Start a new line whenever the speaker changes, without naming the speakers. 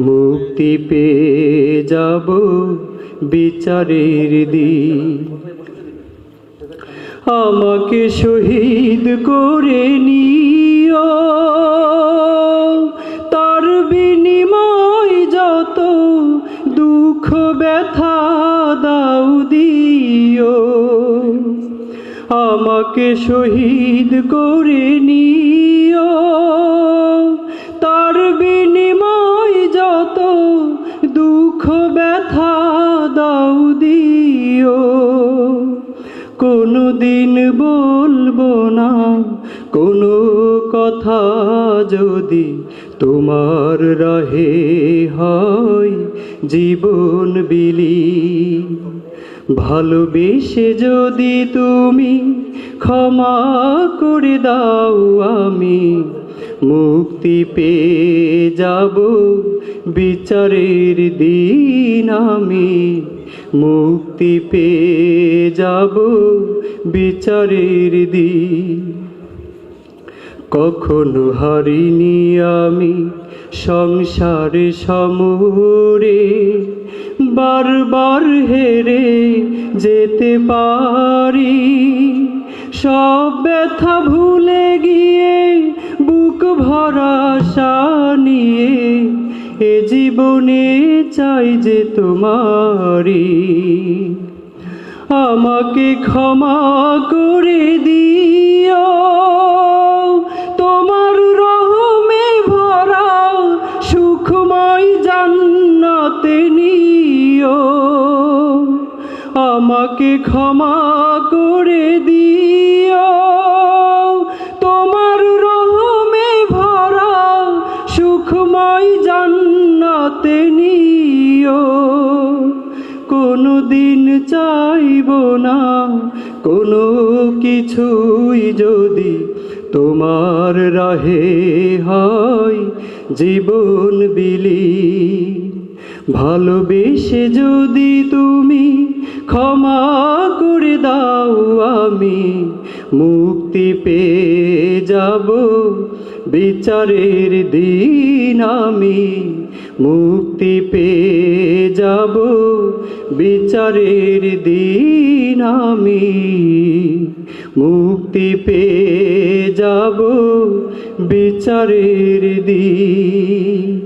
মুক্তি পেয়ে যাব বিচারের দিন। আমাকে শহীদ করে নিও। তার বিনিময় যত দুঃখ ব্যথা দাও দিও। আমাকে শহীদ করে নিও। দুঃখ ব্যথা দাও দিও। কোনো দিন বলব না, কোনো কথা যদি তোমার রহে হয় জীবন বিলি। ভালোবেসে যদি তুমি ক্ষমা করে দাও আমি মুক্তি পেয়ে যাব। বিচারের দিন আমি মুক্তি পেয়ে যাব। বিচারের দিন কখনো হারিনি আমি সংসারে সমরে। বারবার হেরে যেতে পারি। সব ব্যথা ভুলে গিয়ে আশা নিয়ে এ জীবনে চাই যে তোমারি আমাকে ক্ষমা করে দিও। তোমার রহমে ভরা সুখময় জান্নাতে নিও। আমাকে ক্ষমা করে দিও। কোনো দিন চাইব না। কোনো কিছুই যদি তোমার রাহে হয়, জীবন বিলি। ভালোবেসে যদি তুমি ক্ষমা করে দাও, আমি মুক্তি পেয়ে যাব। বিচারের দিন আমি মুক্তি পেয়ে যাব। বিচারের দিন আমি মুক্তি পেয়ে যাব। বিচারের দিন